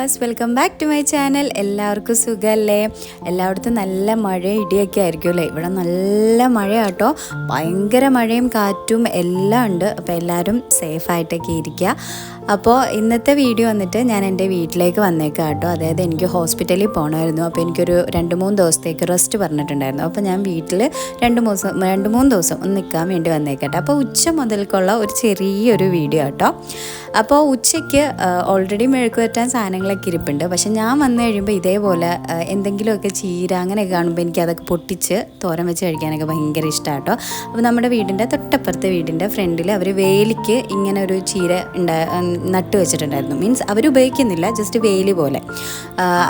Dears welcome back to my channel. എല്ലാവർക്കും സുഖമല്ലേ എല്ലായിടത്തും നല്ല മഴ ഇടിയൊക്കെ ആയിരിക്കും അല്ലേ? ഇവിടെ നല്ല മഴയാട്ടോ. ഭയങ്കര മഴയും കാറ്റും എല്ലാം ഉണ്ട്. അപ്പോൾ എല്ലാവരും സേഫായിട്ടൊക്കെ ഇരിക്കുക. അപ്പോൾ ഇന്നത്തെ വീഡിയോ വന്നിട്ട് ഞാൻ എന്റെ വീട്ടിലേക്ക് വന്നേക്കാം കേട്ടോ. അതായത് എനിക്ക് ഹോസ്പിറ്റലിൽ പോകണമായിരുന്നു അപ്പോൾ എനിക്കൊരു രണ്ട് മൂന്ന് ദിവസത്തേക്ക് റെസ്റ്റ് പറഞ്ഞിട്ടുണ്ടായിരുന്നു. അപ്പോൾ ഞാൻ വീട്ടിൽ രണ്ട് മൂന്ന് രണ്ട് മൂന്ന് ദിവസം ഒന്ന് നിൽക്കാൻ വേണ്ടി വന്നേക്കട്ടെ അപ്പോൾ ഉച്ച മുതൽക്കുള്ള ഒരു ചെറിയൊരു വീഡിയോ കേട്ടോ. അപ്പോൾ ഉച്ചയ്ക്ക് ഓൾറെഡി മെഴുക്ക് പറ്റാൻ സാധനങ്ങളൊക്കെ ഇരിപ്പുണ്ട്. പക്ഷെ ഞാൻ വന്നു കഴിയുമ്പോൾ ഇതേപോലെ എന്തെങ്കിലുമൊക്കെ ചീര അങ്ങനെയൊക്കെ കാണുമ്പോൾ എനിക്ക് അതൊക്കെ പൊട്ടിച്ച് തോരൻ വെച്ച് കഴിക്കാനൊക്കെ ഭയങ്കര ഇഷ്ടമാണ് കേട്ടോ. അപ്പോൾ നമ്മുടെ വീടിന്റെ തൊട്ടപ്പുറത്തെ വീടിന്റെ ഫ്രണ്ടിൽ അവർ വേലിക്ക് ഇങ്ങനെ ഒരു ചീര ഉണ്ടാ നട്ട് വെച്ചിട്ടുണ്ടായിരുന്നു. മീൻസ് അവർ ഉപയോഗിക്കുന്നില്ല ജസ്റ്റ് വേലി പോലെ.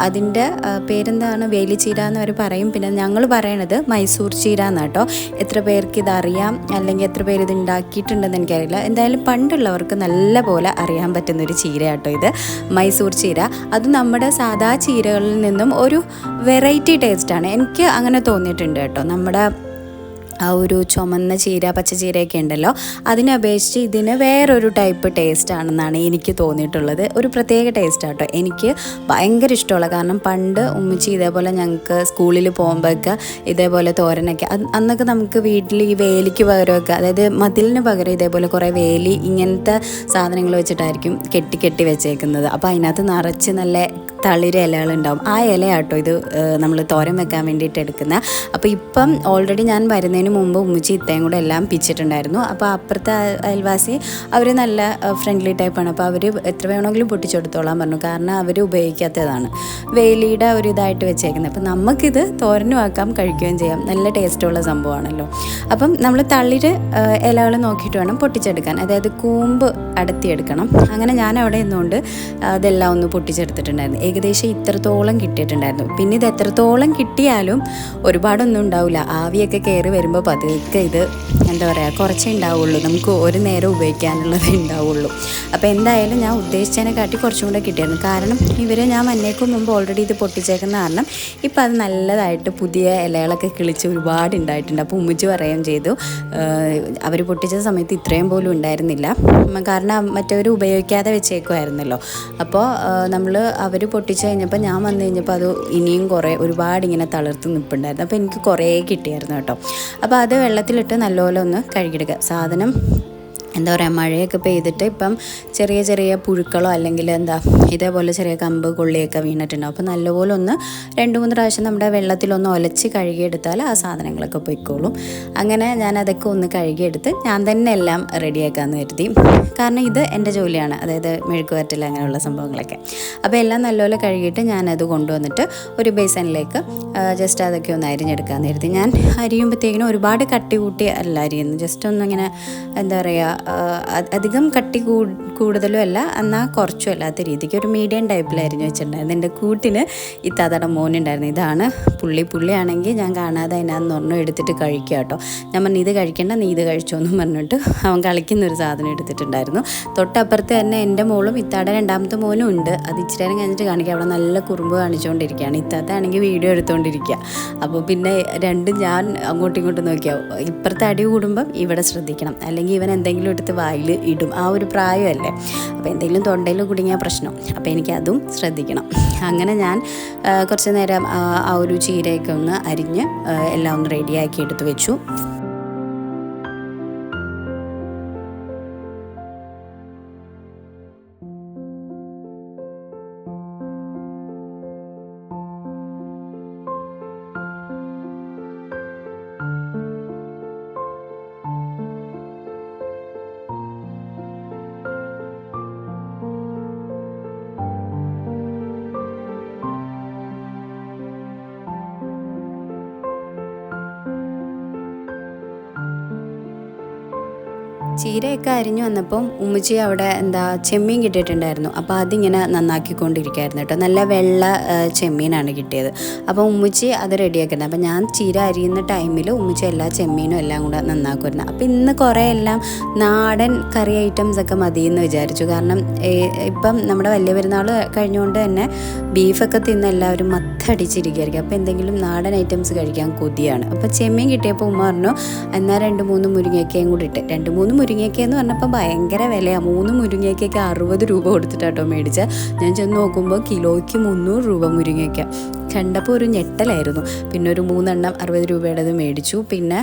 അതിന്റെ പേരെന്താണ്? വേലി ചീര എന്ന് അവർ പറയും. പിന്നെ ഞങ്ങൾ പറയണത് മൈസൂർ ചീര എന്നാട്ടോ എത്ര പേർക്ക് ഇതറിയാം അല്ലെങ്കിൽ എത്ര പേര് ഇത് ഉണ്ടാക്കിയിട്ടുണ്ടെന്ന് എനിക്കറിയില്ല. എന്തായാലും പണ്ടുള്ളവർക്ക് നല്ല പോലെ അറിയാൻ പറ്റുന്ന ഒരു ചീര കേട്ടോ ഇത്. മൈസൂർ ചീര. അത് നമ്മുടെ സാധാ ചീരകളിൽ നിന്നും ഒരു വെറൈറ്റി ടേസ്റ്റാണ് എനിക്ക് അങ്ങനെ തോന്നിയിട്ടുണ്ട് കേട്ടോ. നമ്മുടെ ആ ഒരു ചുമന്ന ചീര പച്ച ചീരയൊക്കെ ഉണ്ടല്ലോ. അതിനെ അപേക്ഷിച്ച് ഇതിന് വേറൊരു ടൈപ്പ് ടേസ്റ്റ് ആണെന്നാണ് എനിക്ക് തോന്നിയിട്ടുള്ളത്. ഒരു പ്രത്യേക ടേസ്റ്റ് ആട്ടോ. എനിക്ക് ഭയങ്കര ഇഷ്ടമുള്ള കാരണം പണ്ട് ഉമ്മിച്ചി ഇതേപോലെ ഞങ്ങൾക്ക് സ്കൂളിൽ പോകുമ്പോഴൊക്കെ ഇതേപോലെ തോരനൊക്കെ അന്നൊക്കെ നമുക്ക് വീട്ടിൽ ഈ വേലിക്ക് പകരമൊക്കെ അതായത് മതിലിന് പകരം ഇതേപോലെ കുറേ വേലി ഇങ്ങനത്തെ സാധനങ്ങൾ വെച്ചിട്ടായിരിക്കും കെട്ടി കെട്ടി വെച്ചേക്കുന്നത്. അപ്പോൾ അതിനകത്ത് നിറച്ച് നല്ല തളിര ഇലകളുണ്ടാവും. ആ ഇലയാട്ടോ ഇത് നമ്മൾ തോരൻ വെക്കാൻ വേണ്ടിയിട്ട് എടുക്കുന്ന. അപ്പോൾ ഇപ്പം ഓൾറെഡി ഞാൻ വരുന്നതിന് മുമ്പ് ഉമ്മച്ചി ഇത്തയും കൂടെ എല്ലാം പിച്ചിട്ടുണ്ടായിരുന്നു. അപ്പോൾ അപ്പുറത്തെ അയ- അയൽവാസി അവർ നല്ല ഫ്രണ്ട്ലി ടൈപ്പാണ് അപ്പോൾ അവർ എത്ര വേണമെങ്കിലും പൊട്ടിച്ചെടുത്തോളാൻ പറഞ്ഞു. കാരണം അവർ ഉപയോഗിക്കാത്തതാണ്. വേലിയുടെ ഒരു ഇതായിട്ട് വെച്ചേക്കുന്നത് അപ്പം നമുക്കിത് തോരനുമാക്കാം കഴിക്കുകയും ചെയ്യാം. നല്ല ടേസ്റ്റുള്ള സംഭവമാണല്ലോ. അപ്പം നമ്മൾ തളിര് ഇലകൾ നോക്കിയിട്ട് വേണം പൊട്ടിച്ചെടുക്കാൻ. അതായത് കൂമ്പ് അടത്തിയെടുക്കണം. അങ്ങനെ ഞാൻ അവിടെ നിന്നുകൊണ്ട് അതെല്ലാം ഒന്ന് പൊട്ടിച്ചെടുത്തിട്ടുണ്ടായിരുന്നു. ഏകദേശം ഇത്രത്തോളം കിട്ടിയിട്ടുണ്ടായിരുന്നു. പിന്നെ ഇത് എത്രത്തോളം കിട്ടിയാലും ഒരുപാടൊന്നും ഉണ്ടാവില്ല. ആവിയൊക്കെ കയറി വരുമ്പോൾ പതുക്കെ ഇത് എന്താ പറയുക കുറച്ചേ ഉണ്ടാവുള്ളൂ. നമുക്ക് ഒരു നേരം ഉപയോഗിക്കാനുള്ളത് ഉണ്ടാവുള്ളൂ. അപ്പോൾ എന്തായാലും ഞാൻ ഉദ്ദേശിച്ചതിനെ കാട്ടി കുറച്ചും കൂടെ കിട്ടിയായിരുന്നു. കാരണം ഇവരെ ഞാൻ മഞ്ഞേക്കും മുമ്പ് ഓൾറെഡി ഇത് പൊട്ടിച്ചേക്കുന്ന കാരണം ഇപ്പം അത് നല്ലതായിട്ട് പുതിയ ഇലകളൊക്കെ കിളിച്ച് ഒരുപാട് ഉണ്ടായിട്ടുണ്ട്. അപ്പോൾ ഉമ്മിച്ച് പറയുകയും ചെയ്തു അവർ പൊട്ടിച്ച സമയത്ത് ഇത്രയും പോലും ഉണ്ടായിരുന്നില്ല. കാരണം മറ്റവർ ഉപയോഗിക്കാതെ വെച്ചേക്കുമായിരുന്നല്ലോ അപ്പോൾ നമ്മൾ അവർ പൊട്ടിച്ച് കഴിഞ്ഞപ്പോൾ ഞാൻ വന്നു കഴിഞ്ഞപ്പോൾ അത് ഇനിയും കുറേ ഒരുപാട് ഇങ്ങനെ തളർത്ത് നിൽപ്പുണ്ടായിരുന്നു. അപ്പോൾ എനിക്ക് കുറേ കിട്ടിയായിരുന്നു കേട്ടോ. അപ്പോൾ അത് വെള്ളത്തിലിട്ട് നല്ലപോലെ ഒന്ന് കഴുകിയെടുക്കുക. സാധനം എന്താ പറയുക മഴയൊക്കെ പെയ്തിട്ട് ഇപ്പം ചെറിയ ചെറിയ പുഴുക്കളോ അല്ലെങ്കിൽ എന്താ ഇതേപോലെ ചെറിയ കമ്പ് കൊള്ളിയൊക്കെ വീണിട്ടുണ്ടാവും അപ്പോൾ നല്ലപോലെ ഒന്ന് രണ്ട് മൂന്ന് പ്രാവശ്യം നമ്മുടെ വെള്ളത്തിലൊന്ന് ഒലച്ച് കഴുകിയെടുത്താൽ ആ സാധനങ്ങളൊക്കെ പൊയ്ക്കോളും. അങ്ങനെ ഞാൻ അതൊക്കെ ഒന്ന് കഴുകിയെടുത്ത് ഞാൻ തന്നെ എല്ലാം റെഡിയാക്കാമെന്ന് കരുതി. കാരണം ഇത് എന്റെ ജോലിയാണ് അതായത് മെഴുക്ക് വരട്ടിൽ അങ്ങനെയുള്ള സംഭവങ്ങളൊക്കെ. അപ്പോൾ എല്ലാം നല്ലപോലെ കഴുകിയിട്ട് ഞാനത് കൊണ്ടുവന്നിട്ട് ഒരു ബേസനിലേക്ക് ജസ്റ്റ് അതൊക്കെ ഒന്ന് അരിഞ്ഞെടുക്കാമെന്ന് കരുതി. ഞാൻ അരിയുമ്പോഴത്തേക്കിനും ഒരുപാട് കട്ടി കൂട്ടി അല്ല അരിയുന്നു ജസ്റ്റ് ഒന്നിങ്ങനെ എന്താ പറയുക അധികം കട്ടി കൂടുതലും അല്ല. എന്നാൽ കുറച്ചും അല്ലാത്ത രീതിക്ക് ഒരു മീഡിയം ടൈപ്പിലായിരുന്നു വെച്ചിട്ടുണ്ടായിരുന്നത് വെച്ചിട്ടുണ്ടായിരുന്നു. എന്റെ കൂട്ടിന് ഈ ഇത്താത്തയുടെ മോനുണ്ടായിരുന്നു. ഇതാണ് പുള്ളി. പുള്ളിയാണെങ്കിൽ ഞാൻ കാണാതെ അതിനകത്ത് ഒരെണ്ണം എടുത്തിട്ട് കഴിക്കുക കേട്ടോ. ഞാൻ പറഞ്ഞു ഇത് കഴിക്കേണ്ട. നീ ഇത് കഴിച്ചോ എന്നും പറഞ്ഞിട്ട് അവൻ കളിക്കുന്ന ഒരു സാധനം എടുത്തിട്ടുണ്ടായിരുന്നു. തൊട്ടപ്പുറത്ത് തന്നെ എന്റെ മോളും ഇത്താടെ രണ്ടാമത്തെ മോനും ഉണ്ട്. അത് ഇച്ചിരി നേരം കഴിഞ്ഞിട്ട് കാണിക്കുക അവിടെ നല്ല കുറുമ്പ് കാണിച്ചുകൊണ്ടിരിക്കുകയാണ് ഇത്താത്ത ആണെങ്കിൽ വീഡിയോ എടുത്തുകൊണ്ടിരിക്കുക അപ്പോൾ പിന്നെ രണ്ടും ഞാൻ അങ്ങോട്ടും ഇങ്ങോട്ടും നോക്കിയാവും ഇപ്പുറത്തെ അടി കൂടുമ്പം ഇവിടെ ശ്രദ്ധിക്കണം. അല്ലെങ്കിൽ ഇവൻ എന്തെങ്കിലും എടുത്ത് വായിൽ ഇടും. ആ ഒരു പ്രായമല്ലേ? അപ്പോൾ എന്തെങ്കിലും തൊണ്ടയിൽ കുടുങ്ങിയ പ്രശ്നം. അപ്പോൾ എനിക്കതും ശ്രദ്ധിക്കണം. അങ്ങനെ ഞാൻ കുറച്ച് നേരം ആ ഒരു ചീരയൊക്കെ ഒന്ന് അരിഞ്ഞ് എല്ലാം ഒന്ന് റെഡിയാക്കി എടുത്ത് വെച്ചു. ചീരയൊക്കെ അരിഞ്ഞു വന്നപ്പം ഉമ്മച്ചി അവിടെ എന്താ ചെമ്മീൻ കിട്ടിയിട്ടുണ്ടായിരുന്നു. അപ്പോൾ അതിങ്ങനെ നന്നാക്കിക്കൊണ്ടിരിക്കുകയായിരുന്നു കേട്ടോ. നല്ല വെള്ള ചെമ്മീനാണ് കിട്ടിയത്. അപ്പോൾ ഉമ്മച്ചി അത് റെഡിയാക്കുന്നത് അപ്പോൾ ഞാൻ ചീര അരിയുന്ന ടൈമിൽ ഉമ്മച്ചി എല്ലാ ചെമ്മീനും എല്ലാം കൂടെ നന്നാക്കുമായിരുന്നു. അപ്പോൾ ഇന്ന് കുറേ എല്ലാം നാടൻ കറി ഐറ്റംസ് ഒക്കെ മതി എന്ന് വിചാരിച്ചു. കാരണം ഇപ്പം നമ്മുടെ വലിയ പെരുന്നാൾ കഴിഞ്ഞുകൊണ്ട് തന്നെ ബീഫൊക്കെ തിന്ന് എല്ലാവരും മത്തടിച്ചിരിക്കുകയായിരിക്കും. അപ്പോൾ എന്തെങ്കിലും നാടൻ ഐറ്റംസ് കഴിക്കാൻ കൊതിയാണ്. അപ്പോൾ ചെമ്മീൻ കിട്ടിയപ്പോൾ ഉമ്മ പറഞ്ഞു എന്നാൽ രണ്ട് മൂന്ന് മുരിങ്ങയ്ക്കയും കൂടി ഇട്ട് രണ്ട് മൂന്ന് മുരിങ്ങയ്ക്ക എന്ന് പറഞ്ഞപ്പോൾ ഭയങ്കര വിലയാണ് മൂന്ന് മുരിങ്ങയ്ക്കൊക്കെ അറുപത് രൂപ കൊടുത്തിട്ടാട്ടോ മേടിച്ചത് ഞാൻ ചെന്ന് നോക്കുമ്പോൾ കിലോയ്ക്ക് മുന്നൂറ് രൂപ മുരിങ്ങയ്ക്ക. കണ്ടപ്പോൾ ഒരു ഞെട്ടലായിരുന്നു. പിന്നെ ഒരു മൂന്നെണ്ണം അറുപത് രൂപയുടേത് മേടിച്ചു. പിന്നെ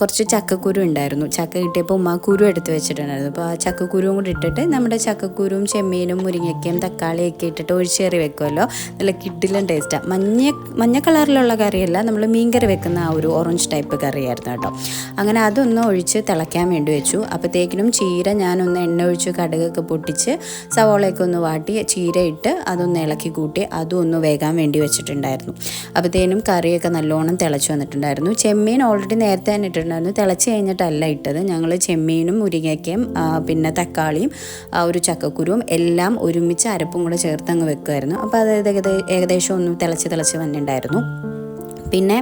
കുറച്ച് ചക്കക്കുരു ഉണ്ടായിരുന്നു. ചക്ക കിട്ടിയപ്പോൾ ഉമ്മ കുരു എടുത്ത് വെച്ചിട്ടുണ്ടായിരുന്നു. അപ്പോൾ ആ ചക്കക്കുരുവും കൂടി ഇട്ടിട്ട് നമ്മുടെ ചക്കക്കുരുവും ചെമ്മീനും മുരിങ്ങയ്ക്കയും തക്കാളിയൊക്കെ ഇട്ടിട്ട് ഒഴിച്ചേറി വെക്കുമല്ലോ. നല്ല കിഡിലും ടേസ്റ്റാണ് മഞ്ഞ മഞ്ഞ കളറിലുള്ള കറിയല്ല നമ്മൾ മീൻകറി വെക്കുന്ന ആ ഒരു ഓറഞ്ച് ടൈപ്പ് കറിയായിരുന്നു കേട്ടോ. അങ്ങനെ അതൊന്ന് ഒഴിച്ച് തിളയ്ക്കാൻ വേണ്ടി വെച്ചു. അപ്പോഴത്തേക്കിനും ചീര ഞാനൊന്ന് എണ്ണ ഒഴിച്ച് കടുകൊക്കെ പൊട്ടിച്ച് സവോളയൊക്കെ ഒന്ന് വാട്ടി ചീര ഇട്ട് അതൊന്ന് ഇളക്കി കൂട്ടി അതും ഒന്ന് വേകാൻ വേണ്ടി വെച്ചിട്ടുണ്ടായിരുന്നു അപ്പോഴത്തേനും കറിയൊക്കെ നല്ലോണം തിളച്ച് വന്നിട്ടുണ്ടായിരുന്നു. ചെമ്മീൻ ഓൾറെഡി നേരത്തെ തന്നെ ഇട്ടിട്ടുണ്ടായിരുന്നു. തിളച്ച് കഴിഞ്ഞിട്ടല്ല ഇട്ടത്. ഞങ്ങൾ ചെമ്മീനും മുരിങ്ങയ്ക്കയും പിന്നെ തക്കാളിയും ഒരു ചക്കക്കുരുവും എല്ലാം ഒരുമിച്ച് അരപ്പും കൂടെ ചേർത്ത് അങ്ങ് വെക്കുമായിരുന്നു അപ്പോൾ അത് ഏകദേശം ഒന്ന് തിളച്ച് തിളച്ച് വന്നിട്ടുണ്ടായിരുന്നു. പിന്നെ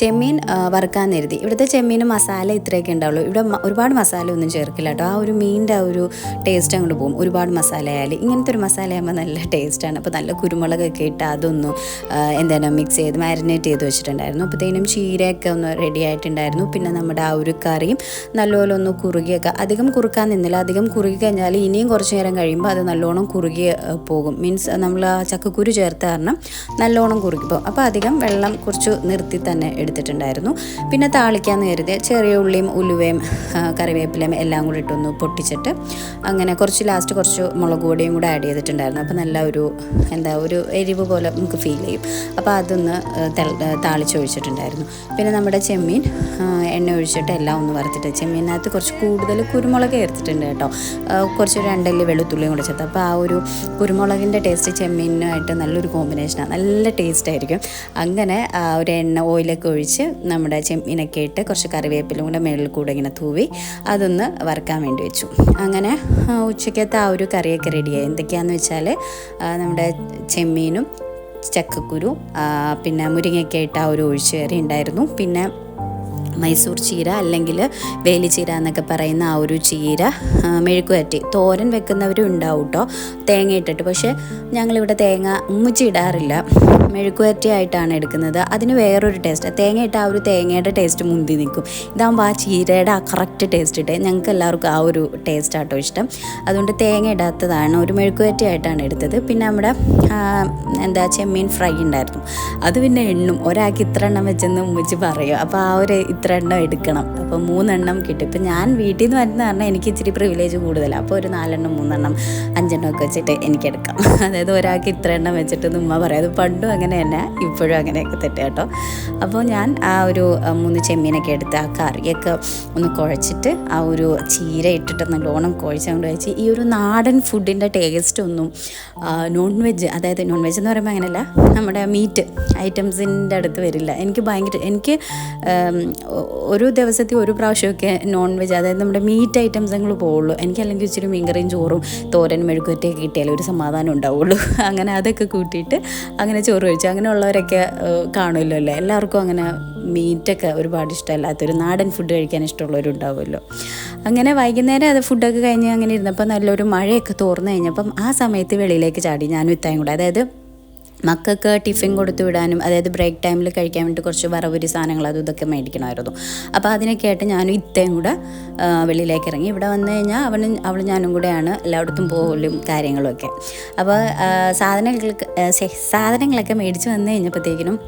ചെമ്മീൻ വറുക്കാൻ കരുതി ഇവിടുത്തെ ചെമ്മീൻ മസാല ഇത്രയൊക്കെ ഉണ്ടാവുള്ളൂ. ഇവിടെ ഒരുപാട് മസാല ഒന്നും ചേർക്കില്ല കേട്ടോ. ആ ഒരു മീനിന്റെ ആ ഒരു ടേസ്റ്റ് അങ്ങോട്ട് പോകും. ഒരുപാട് മസാല ആയാലും. ഇങ്ങനത്തെ ഒരു മസാല ആകുമ്പോൾ നല്ല ടേസ്റ്റാണ് അപ്പോൾ നല്ല കുരുമുളകൊക്കെ ഇട്ട് അതൊന്ന് എന്താണ് മിക്സ് ചെയ്ത് മാരിനേറ്റ് ചെയ്ത് വെച്ചിട്ടുണ്ടായിരുന്നു. അപ്പോഴത്തേനും ചീരയൊക്കെ ഒന്ന് റെഡി ആയിട്ടുണ്ടായിരുന്നു. പിന്നെ നമ്മുടെ ആ ഒരു കറിയും നല്ലപോലെ ഒന്ന് കുറുകിയൊക്കെ. അധികം കുറുക്കാൻ നിന്നില്ല. അധികം കുറുകി കഴിഞ്ഞാൽ ഇനിയും കുറച്ച് നേരം കഴിയുമ്പോൾ അത് നല്ലോണം കുറുകി പോകും. മീൻസ് നമ്മൾ ആ ചക്കക്കുരു ചേർത്ത് കാരണം നല്ലോണം കുറുകി പോകും. അപ്പോൾ അധികം വെള്ളം കുറച്ച് നിർത്തി തന്നെ എടുത്തിട്ടുണ്ടായിരുന്നു. പിന്നെ താളിക്കാന്ന് കരുതിയ ചെറിയ ഉള്ളിയും ഉലുവയും കറിവേപ്പിലയും എല്ലാം കൂടി ഇട്ടൊന്ന് പൊട്ടിച്ചിട്ട് അങ്ങനെ കുറച്ച് ലാസ്റ്റ് കുറച്ച് മുളക് പൊടിയും കൂടെ ആഡ് ചെയ്തിട്ടുണ്ടായിരുന്നു. അപ്പോൾ നല്ല ഒരു എന്താ ഒരു എരിവ് പോലെ നമുക്ക് ഫീൽ ചെയ്യും. അപ്പോൾ അതൊന്ന് താളിച്ചൊഴിച്ചിട്ടുണ്ടായിരുന്നു. പിന്നെ നമ്മുടെ ചെമ്മീൻ എണ്ണ ഒഴിച്ചിട്ട് എല്ലാം ഒന്ന് വറുത്തിട്ട് ചെമ്മീനകത്ത് കുറച്ച് കൂടുതൽ കുരുമുളക് ചേർത്തിട്ടുണ്ട് കേട്ടോ. കുറച്ച് രണ്ടല്ലി വെളുത്തുള്ളിയും കൂടെ ചേർത്ത്. അപ്പോൾ ആ ഒരു കുരുമുളകിന്റെ ടേസ്റ്റ് ചെമ്മീനായിട്ട് നല്ലൊരു കോമ്പിനേഷനാണ് നല്ല ടേസ്റ്റ് ആയിരിക്കും. അങ്ങനെ ഒരു എണ്ണ ഓയിലൊക്കെ ഒഴിച്ച് നമ്മുടെ ചെമ്മീനൊക്കെ ഇട്ട് കുറച്ച് കറിവേപ്പിലും കൂടെ മേളിൽ കൂടെ ഇങ്ങനെ തൂവി അതൊന്ന് വറുക്കാൻ വേണ്ടി വെച്ചു. അങ്ങനെ ഉച്ചയ്ക്കത്തെ ആ ഒരു കറിയൊക്കെ റെഡിയായി എന്തൊക്കെയാന്ന് വെച്ചാൽ നമ്മുടെ ചെമ്മീനും ചക്കക്കുരു പിന്നെ മുരിങ്ങയ്ക്ക ഇട്ട് ആ ഒരു ഒഴിച്ചുകറി ഉണ്ടായിരുന്നു. പിന്നെ മൈസൂർ ചീര അല്ലെങ്കിൽ വേലിച്ചീര എന്നൊക്കെ പറയുന്ന ആ ഒരു ചീര മെഴുക്കുവരട്ടി തോരൻ വെക്കുന്നവരും ഉണ്ടാവും കേട്ടോ തേങ്ങ ഇട്ടിട്ട്. പക്ഷേ ഞങ്ങളിവിടെ തേങ്ങ മുച്ചിടാറില്ല ഇടാറില്ല. മെഴുക്കുവരട്ടി ആയിട്ടാണ് എടുക്കുന്നത് അതിന് വേറൊരു ടേസ്റ്റ് തേങ്ങ ഇട്ട ആ ഒരു തേങ്ങയുടെ ടേസ്റ്റ് മുന്തി നിൽക്കും. ഇതാകുമ്പോൾ ആ ചീരയുടെ ആ കറക്റ്റ് ടേസ്റ്റ് ഇട്ട്. ഞങ്ങൾക്ക് എല്ലാവർക്കും ആ ഒരു ടേസ്റ്റ് ആട്ടോ ഇഷ്ടം. അതുകൊണ്ട് തേങ്ങ ഇടാത്തതാണ്. ഒരു മെഴുക്കുവരട്ടിയായിട്ടാണ് എടുത്തത് പിന്നെ നമ്മുടെ എന്താ ചെമ്മീൻ ഫ്രൈ ഉണ്ടായിരുന്നു. അത് പിന്നെ എണ്ണും. ഒരാൾക്ക് ഇത്ര എണ്ണം വെച്ചെന്ന് ഉമ്മിച്ച് പറയും. അപ്പോൾ ആ ഒരു ഇത്ര എണ്ണം എടുക്കണം. അപ്പോൾ മൂന്നെണ്ണം കിട്ടും. ഇപ്പം ഞാൻ വീട്ടിൽ നിന്ന് വരുന്ന പറഞ്ഞാൽ എനിക്ക് ഇച്ചിരി പ്രിവിലേജ് കൂടുതലാണ് അപ്പോൾ ഒരു നാലെണ്ണം മൂന്നെണ്ണം അഞ്ചെണ്ണം ഒക്കെ വെച്ചിട്ട് എനിക്കെടുക്കാം. അതായത് ഒരാൾക്ക് ഇത്ര എണ്ണം വെച്ചിട്ട് ഉമ്മ പറയും. അത് പണ്ടും അങ്ങനെ തന്നെ ഇപ്പോഴും അങ്ങനെയൊക്കെ തെറ്റ് കേട്ടോ. അപ്പോൾ ഞാൻ ആ ഒരു മൂന്ന് ചെമ്മീനൊക്കെ എടുത്ത് ആ കറിയൊക്കെ ഒന്ന് കുഴച്ചിട്ട് ആ ഒരു ചീര ഇട്ടിട്ട് നല്ലോണം കുഴച്ചുകൊണ്ട് വെച്ച് ഈ ഒരു നാടൻ ഫുഡിന്റെ ടേസ്റ്റ് ഒന്നും നോൺ വെജ് അതായത് നോൺ വെജ് എന്ന് പറയുമ്പോൾ അങ്ങനെയല്ല നമ്മുടെ മീറ്റ് ഐറ്റംസിന്റെ അടുത്ത് വരില്ല. എനിക്ക് ഭയങ്കര എനിക്ക് ഒരു ദിവസത്തിൽ ഒരു പ്രാവശ്യമൊക്കെ നോൺ വെജ് അതായത് നമ്മുടെ മീറ്റ് ഐറ്റംസ് ഞങ്ങൾ പോവുള്ളൂ. എനിക്ക് അല്ലെങ്കിൽ ഇച്ചിരി മീൻകറിയും ചോറും തോരനും മെഴുക്കുവറ്റയൊക്കെ കിട്ടിയാലും ഒരു സമാധാനം ഉണ്ടാവുള്ളൂ. അങ്ങനെ അതൊക്കെ കൂട്ടിയിട്ട് അങ്ങനെ ചോറ് കഴിച്ചു അങ്ങനെയുള്ളവരൊക്കെ കാണുമല്ലോ അല്ലേ? എല്ലാവർക്കും അങ്ങനെ മീറ്റൊക്കെ ഒരുപാട് ഇഷ്ടമല്ലാത്തൊരു നാടൻ ഫുഡ് കഴിക്കാൻ ഇഷ്ടമുള്ളവരുണ്ടാവുമല്ലോ. അങ്ങനെ വൈകുന്നേരം അത് ഫുഡൊക്കെ കഴിഞ്ഞ് അങ്ങനെ ഇരുന്നപ്പോൾ നല്ലൊരു മഴയൊക്കെ തോർന്നു കഴിഞ്ഞപ്പം ആ സമയത്ത് വെളിയിലേക്ക് ചാടി ഞാനും ഇത്തായും കൂടെ. അതായത് മക്കൾക്ക് ടിഫിൻ കൊടുത്തു വിടാനും അതായത് ബ്രേക്ക് ടൈമിൽ കഴിക്കാൻ വേണ്ടി കുറച്ച് വറവുരി സാധനങ്ങൾ അതും ഇതൊക്കെ മേടിക്കണമായിരുന്നു. അപ്പോൾ അതിനൊക്കെ ആയിട്ട് ഞാനും ഇത്തയും കൂടെ വെളിയിലേക്ക് ഇറങ്ങി. ഇവിടെ വന്നു കഴിഞ്ഞാൽ അവനും അവൾ ഞാനും കൂടെയാണ് എല്ലായിടത്തും പോകലും കാര്യങ്ങളുമൊക്കെ അപ്പോൾ സാധനങ്ങൾക്ക് സാധനങ്ങളൊക്കെ മേടിച്ച് വന്നു കഴിഞ്ഞപ്പോഴത്തേക്കിനും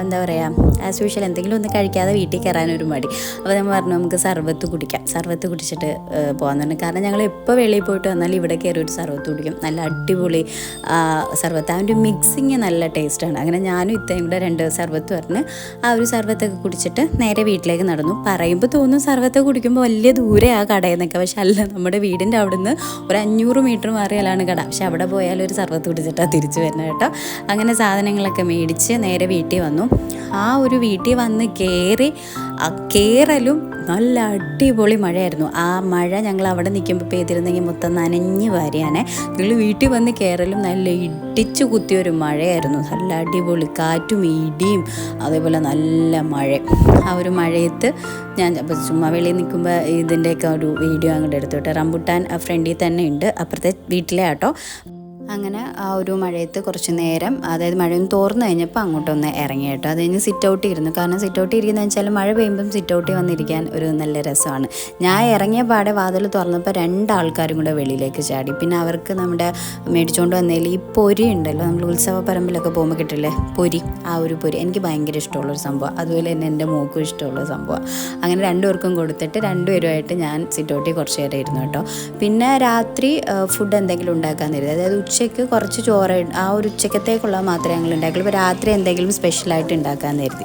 എന്താ പറയുക ആസ് യൂഷ്വൽ എന്തെങ്കിലും ഒന്ന് കഴിക്കാതെ വീട്ടിൽ കയറാനൊരു മടി. അപ്പോൾ നമ്മൾ പറഞ്ഞു നമുക്ക് സർവത്ത് കുടിക്കാം. സർവത്ത് കുടിച്ചിട്ട് പോകാൻ തന്നെ കാരണം ഞങ്ങൾ എപ്പോൾ വെളിയിൽ പോയിട്ട് വന്നാൽ ഇവിടെ കയറി ഒരു സർവത്ത് കുടിക്കും. നല്ല അടിപൊളി ആ, സർവത്ത്. അതിന്റെ മിക്സിങ് നല്ല ടേസ്റ്റാണ് അങ്ങനെ ഞാനും ഇത്രയും കൂടെ രണ്ട് സർവത്ത് പറഞ്ഞ് ആ ഒരു സർവത്തൊക്കെ കുടിച്ചിട്ട് നേരെ വീട്ടിലേക്ക് നടന്നു. പറയുമ്പോൾ തോന്നും സർവത്തൊക്കെ കുടിക്കുമ്പോൾ വലിയ ദൂരെ ആ കടയിൽ നിന്നൊക്കെ. പക്ഷെ അല്ല നമ്മുടെ വീടിന്റെ അവിടുന്ന് ഒരു അഞ്ഞൂറ് മീറ്റർ മാറിയാലാണ് കട. പക്ഷെ അവിടെ പോയാൽ ഒരു സർവത്ത് കുടിച്ചിട്ടാണ് തിരിച്ചു വരുന്നത് കേട്ടോ. അങ്ങനെ സാധനങ്ങളൊക്കെ മേടിച്ച് നേരെ വീട്ടിൽ വന്നു. വന്നു. ആ ഒരു വീട്ടിൽ വന്ന് കയറി കയറലും നല്ല അടിപൊളി മഴയായിരുന്നു. ആ മഴ ഞങ്ങൾ അവിടെ നിൽക്കുമ്പോൾ പെയ്തിരുന്നെങ്കിൽ മൊത്തം നനഞ്ഞ് വാരിയാണേ. ഞങ്ങൾ വീട്ടിൽ വന്ന് കയറലും നല്ല ഇടിച്ചു കുത്തിയൊരു മഴയായിരുന്നു. നല്ല അടിപൊളി കാറ്റും ഇടിയും അതേപോലെ നല്ല മഴ. ആ ഒരു മഴയത്ത് ഞാൻ അപ്പോൾ ചുമ്മാ വെളിയിൽ നിൽക്കുമ്പോൾ ഇതിന്റെയൊക്കെ ഒരു വീഡിയോ അങ്ങോട്ട് എടുത്തു കേട്ടോ റംബുട്ടാൻ ഫ്രണ്ടിൽ തന്നെ ഉണ്ട്. അപ്പുറത്തെ വീട്ടിലെ ആട്ടോ. അങ്ങനെ ആ ഒരു മഴയത്ത് കുറച്ച് നേരം അതായത് മഴയൊന്ന് തോർന്നു കഴിഞ്ഞപ്പോൾ അങ്ങോട്ടൊന്ന് ഇറങ്ങി കേട്ടോ. അത് കഴിഞ്ഞ് സിറ്റ് ഔട്ട് ഇരുന്നു. കാരണം സിറ്റ് ഔട്ട് ഇരിക്കുന്നത് വെച്ചാൽ മഴ പെയ്യുമ്പം സിറ്റ് ഔട്ടിൽ വന്നിരിക്കാൻ ഒരു നല്ല രസമാണ്. ഞാൻ ഇറങ്ങിയ പാടെ വാതിൽ തുറന്നപ്പോൾ രണ്ടാൾക്കാരും കൂടെ വെളിയിലേക്ക് ചാടി. പിന്നെ അവർക്ക് നമ്മുടെ മേടിച്ചുകൊണ്ട് വന്നതിൽ ഈ പൊരി ഉണ്ടല്ലോ നമ്മൾ ഉത്സവ പറമ്പിലൊക്കെ പോകുമ്പോൾ കിട്ടില്ലേ? പൊരി. ആ ഒരു പൊരി. എനിക്ക് ഭയങ്കര ഇഷ്ടമുള്ളൊരു സംഭവം. അതുപോലെ തന്നെ എന്റെ മോക്കും ഇഷ്ടമുള്ള സംഭവം. അങ്ങനെ രണ്ടുപേർക്കും കൊടുത്തിട്ട് രണ്ടുപേരുമായിട്ട് ഞാൻ സിറ്റ് ഔട്ടിൽ കുറച്ച് നേരം ഇരുന്നു കേട്ടോ. പിന്നെ രാത്രി ഫുഡ് എന്തെങ്കിലും ഉണ്ടാക്കാൻ തരുത് അതായത് ഉച്ചയ്ക്ക് കുറച്ച് ചോറ് ആ ഒരു ഉച്ചക്കത്തേക്കുള്ള മാത്രമേ ഞങ്ങൾ ഉണ്ടാക്കുള്ളൂ. ഇപ്പോൾ രാത്രി എന്തെങ്കിലും സ്പെഷ്യലായിട്ട് ഉണ്ടാക്കാമെന്ന് കരുതി.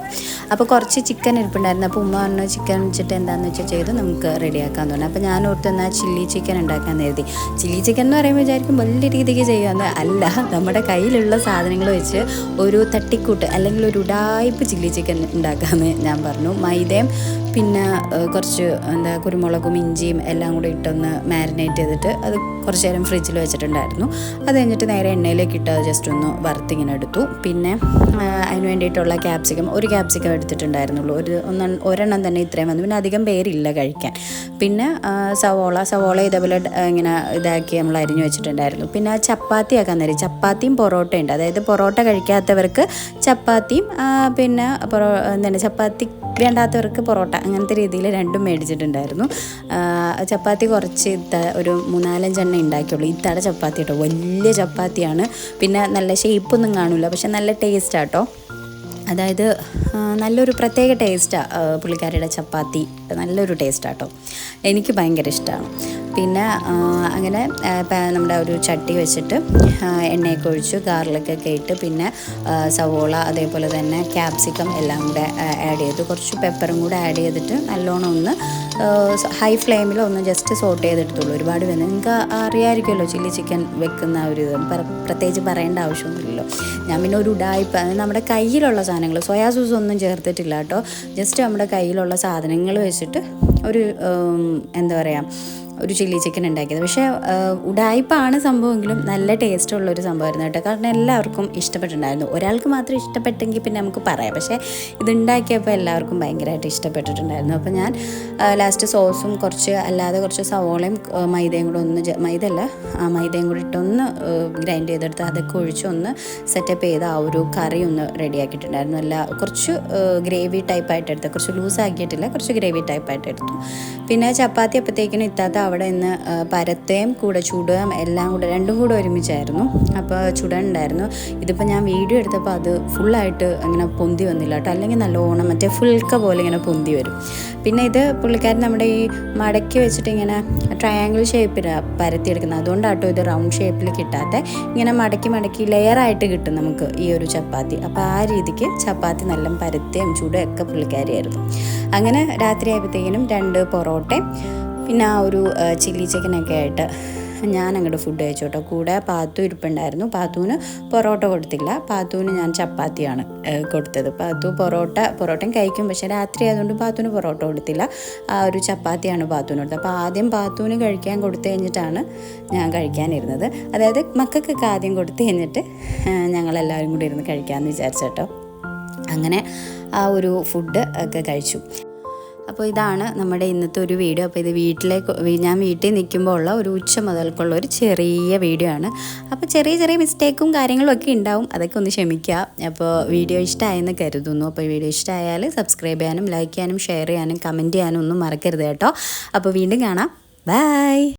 അപ്പോൾ കുറച്ച് ചിക്കൻ ഇരിപ്പുണ്ടായിരുന്നു. അപ്പോൾ ഉമ്മ പറഞ്ഞു ചിക്കൻ വെച്ചിട്ട് എന്താണെന്ന് വെച്ചാൽ ചെയ്ത് നമുക്ക് റെഡിയാക്കാൻ തോന്നി അപ്പോൾ ഞാൻ ഓർത്ത് എന്നാൽ ചില്ലി ചിക്കൻ ഉണ്ടാക്കാൻ കരുതി. ചില്ലി ചിക്കൻ എന്ന് പറയുമ്പോൾ വിചാരിക്കും വലിയ രീതിക്ക് ചെയ്യാമെന്ന് അല്ല നമ്മുടെ കയ്യിലുള്ള സാധനങ്ങൾ വെച്ച് ഒരു തട്ടിക്കൂട്ട് അല്ലെങ്കിൽ ഒരു ഉടായ്പ് ചില്ലി ചിക്കൻ ഉണ്ടാക്കാമെന്ന് ഞാൻ പറഞ്ഞു. മൈദയും പിന്നെ കുറച്ച് എന്താ കുരുമുളകും ഇഞ്ചിയും എല്ലാം കൂടി ഇട്ടൊന്ന് മാരിനേറ്റ് ചെയ്തിട്ട് അത് കുറച്ച് നേരം ഫ്രിഡ്ജിൽ വെച്ചിട്ടുണ്ടായിരുന്നു. അത് കഴിഞ്ഞിട്ട് നേരെ എണ്ണയിലേക്ക് ഇട്ട് ജസ്റ്റ് ഒന്ന് വറുത്തിങ്ങനെ എടുത്തു. പിന്നെ അതിന് വേണ്ടിയിട്ടുള്ള ക്യാപ്സിക്കം ഒരു ക്യാപ്സിക്കം എടുത്തിട്ടുണ്ടായിരുന്നുള്ളൂ. ഒരു ഒന്ന് ഒരെണ്ണം തന്നെ ഇത്രയും വന്നു. പിന്നെ അധികം പേരില്ല കഴിക്കാൻ. പിന്നെ സവോള സവോള ഇതേപോലെ ഇങ്ങനെ ഇതാക്കി നമ്മൾ അരിഞ്ഞു വെച്ചിട്ടുണ്ടായിരുന്നു. പിന്നെ ചപ്പാത്തി ആക്കാൻ നേരം ചപ്പാത്തിയും പൊറോട്ടയുണ്ട്. അതായത് പൊറോട്ട കഴിക്കാത്തവർക്ക് ചപ്പാത്തിയും പിന്നെ പൊറോ എന്താണ് ചപ്പാത്തി വേണ്ടാത്തവർക്ക് പൊറോട്ട അങ്ങനത്തെ രീതിയിൽ രണ്ടും മേടിച്ചിട്ടുണ്ടായിരുന്നു. ചപ്പാത്തി കുറച്ച് ഇത്ത ഒരു മൂന്നാലഞ്ചെണ്ണം ഉണ്ടാക്കിയുള്ളൂ ഇത്തട ചപ്പാത്തി കേട്ടോ വലിയ ചപ്പാത്തിയാണ്. പിന്നെ നല്ല ഷേപ്പൊന്നും കാണില്ല പക്ഷെ നല്ല ടേസ്റ്റ് ആട്ടോ അതായത് നല്ലൊരു പ്രത്യേക ടേസ്റ്റാണ് പുള്ളിക്കാരിയുടെ ചപ്പാത്തി. നല്ലൊരു ടേസ്റ്റാട്ടോ. എനിക്ക് ഭയങ്കര ഇഷ്ടമാണ് പിന്നെ അങ്ങനെ നമ്മുടെ ഒരു ചട്ടി വെച്ചിട്ട് എണ്ണയൊക്കെ ഒഴിച്ചു ഗാർലിക്കൊക്കെ ഇട്ട് പിന്നെ സവോള അതേപോലെ തന്നെ ക്യാപ്സിക്കം എല്ലാം കൂടെ ആഡ് ചെയ്തു. കുറച്ച് പെപ്പറും കൂടെ ആഡ് ചെയ്തിട്ട് നല്ലോണം ഒന്ന് ഹൈ ഫ്ലെയിമിൽ ഒന്ന് ജസ്റ്റ് സോട്ട് ചെയ്തെടുത്തുള്ളൂ. ഒരുപാട് വേണം നിങ്ങൾക്ക് അറിയാമായിരിക്കുമല്ലോ ചില്ലി ചിക്കൻ വെക്കുന്ന ഒരു ഇത്. പ്രത്യേകിച്ച് പറയേണ്ട ആവശ്യമൊന്നുമില്ലല്ലോ. ഞാൻ പിന്നെ ഒരു ഉടായ്പ നമ്മുടെ കയ്യിലുള്ള സാധനങ്ങൾ സോയാ സോസ് ഒന്നും ചേർത്തിട്ടില്ല കേട്ടോ. ജസ്റ്റ് നമ്മുടെ കയ്യിലുള്ള സാധനങ്ങൾ വെച്ചിട്ട് ഒരു എന്താ പറയുക ഒരു ചില്ലി ചിക്കൻ ഉണ്ടാക്കിയത്. പക്ഷേ ഉടായ്പാണ് സംഭവമെങ്കിലും നല്ല ടേസ്റ്റ് ഉള്ള ഒരു സംഭവമായിരുന്നു കേട്ടോ. കാരണം എല്ലാവർക്കും ഇഷ്ടപ്പെട്ടിട്ടുണ്ടായിരുന്നു. ഒരാൾക്ക് മാത്രം ഇഷ്ടപ്പെട്ടെങ്കിൽ പിന്നെ നമുക്ക് പറയാം. പക്ഷേ ഇതുണ്ടാക്കിയപ്പോൾ എല്ലാവർക്കും ഭയങ്കരമായിട്ട് ഇഷ്ടപ്പെട്ടിട്ടുണ്ടായിരുന്നു. അപ്പോൾ ഞാൻ ലാസ്റ്റ് സോസും കുറച്ച് അല്ലാതെ കുറച്ച് സവോളയും മൈദയും കൂടെ ഒന്ന് ജ- മൈദ അല്ല ആ മൈദയും കൂടി ഇട്ടൊന്ന് ഗ്രൈൻഡ് ചെയ്തെടുത്ത് അതൊക്കെ ഒഴിച്ച് ഒന്ന് സെറ്റപ്പ് ചെയ്ത് ആ ഒരു കറി ഒന്ന് റെഡിയാക്കിയിട്ടുണ്ടായിരുന്നു അല്ല കുറച്ച് ഗ്രേവി ടൈപ്പായിട്ട് എടുത്ത് കുറച്ച് ലൂസ് ആക്കിയിട്ടില്ല കുറച്ച് ഗ്രേവി ടൈപ്പായിട്ട് എടുത്തു. പിന്നെ ചപ്പാത്തി അപ്പോഴത്തേക്കിനും ഇത്താത്ത അവിടെ നിന്ന് പരത്തേം കൂടെ ചുടുകയും എല്ലാം കൂടെ രണ്ടും കൂടെ ഒരുമിച്ചായിരുന്നു. അപ്പോൾ ചുടാനുണ്ടായിരുന്നു ഇതിപ്പോൾ ഞാൻ വീഡിയോ എടുത്തപ്പോൾ അത് ഫുള്ളായിട്ട് ഇങ്ങനെ പൊന്തി വന്നില്ല കേട്ടോ. അല്ലെങ്കിൽ നല്ല ഓണം മറ്റേ ഫുൾക്ക പോലെ ഇങ്ങനെ പൊന്തി വരും. പിന്നെ ഇത് പുള്ളിക്കാരൻ നമ്മുടെ ഈ മടക്കി വെച്ചിട്ട് ഇങ്ങനെ ട്രയാങ്കിൾ ഷേപ്പിലാണ് പരത്തിയെടുക്കുന്നത്. അതുകൊണ്ടാട്ടോ ഇത് റൗണ്ട് ഷേപ്പിൽ കിട്ടാത്ത. ഇങ്ങനെ മടക്കി മടക്കി ലെയറായിട്ട് കിട്ടും നമുക്ക് ഈ ഒരു ചപ്പാത്തി. അപ്പോൾ ആ രീതിക്ക് ചപ്പാത്തി നല്ല പരത്തിയും ചൂടും ഒക്കെ പുള്ളിക്കാരിയായിരുന്നു. അങ്ങനെ രാത്രി ആയപ്പോഴത്തേക്കിനും രണ്ട് പൊറോട്ടയും പിന്നെ ആ ഒരു ചില്ലി ചിക്കനൊക്കെ ആയിട്ട് ഞാൻ അങ്ങോട്ട് ഫുഡ് കഴിച്ചു കേട്ടോ കൂടെ പാത്തു ഇരിപ്പുണ്ടായിരുന്നു. പാത്തുവിന് പൊറോട്ട കൊടുത്തില്ല. പാത്തുവിന് ഞാൻ ചപ്പാത്തിയാണ് കൊടുത്തത്. പാത്തു പൊറോട്ട പൊറോട്ടയും കഴിക്കും. പക്ഷേ രാത്രി ആയതുകൊണ്ട് പാത്തുവിന് പൊറോട്ട കൊടുത്തില്ല. ആ ഒരു ചപ്പാത്തിയാണ് പാത്തുവിന് കൊടുത്തത്. അപ്പോൾ ആദ്യം പാത്തുവിന് കഴിക്കാൻ കൊടുത്തു കഴിഞ്ഞിട്ടാണ് ഞാൻ കഴിക്കാനിരുന്നത്. അതായത് മക്കൾക്കൊക്കെ ആദ്യം കൊടുത്തു കഴിഞ്ഞിട്ട് ഞങ്ങളെല്ലാവരും കൂടി ഇരുന്ന് കഴിക്കാമെന്ന് വിചാരിച്ചു കേട്ടോ അങ്ങനെ ആ ഒരു ഫുഡ് ഒക്കെ കഴിച്ചു. അപ്പോൾ ഇതാണ് നമ്മുടെ ഇന്നത്തെ ഒരു വീഡിയോ. അപ്പോൾ ഇത് വീട്ടിലേക്ക് ഞാൻ വീട്ടിൽ നിൽക്കുമ്പോൾ ഉള്ള ഒരു ഉച്ച മുതൽക്കുള്ള ഒരു ചെറിയ വീഡിയോ ആണ്. അപ്പോൾ ചെറിയ ചെറിയ മിസ്റ്റേക്കും കാര്യങ്ങളും ഒക്കെ ഉണ്ടാവും. അതൊക്കെ ഒന്ന് ക്ഷമിക്കുക. അപ്പോൾ വീഡിയോ ഇഷ്ടമായെന്ന് കരുതുന്നു. അപ്പോൾ വീഡിയോ ഇഷ്ടമായാൽ സബ്സ്ക്രൈബ് ചെയ്യാനും ലൈക്ക് ചെയ്യാനും ഷെയർ ചെയ്യാനും കമന്റ് ചെയ്യാനും ഒന്നും മറക്കരുത് കേട്ടോ. അപ്പോൾ വീണ്ടും കാണാം. ബൈ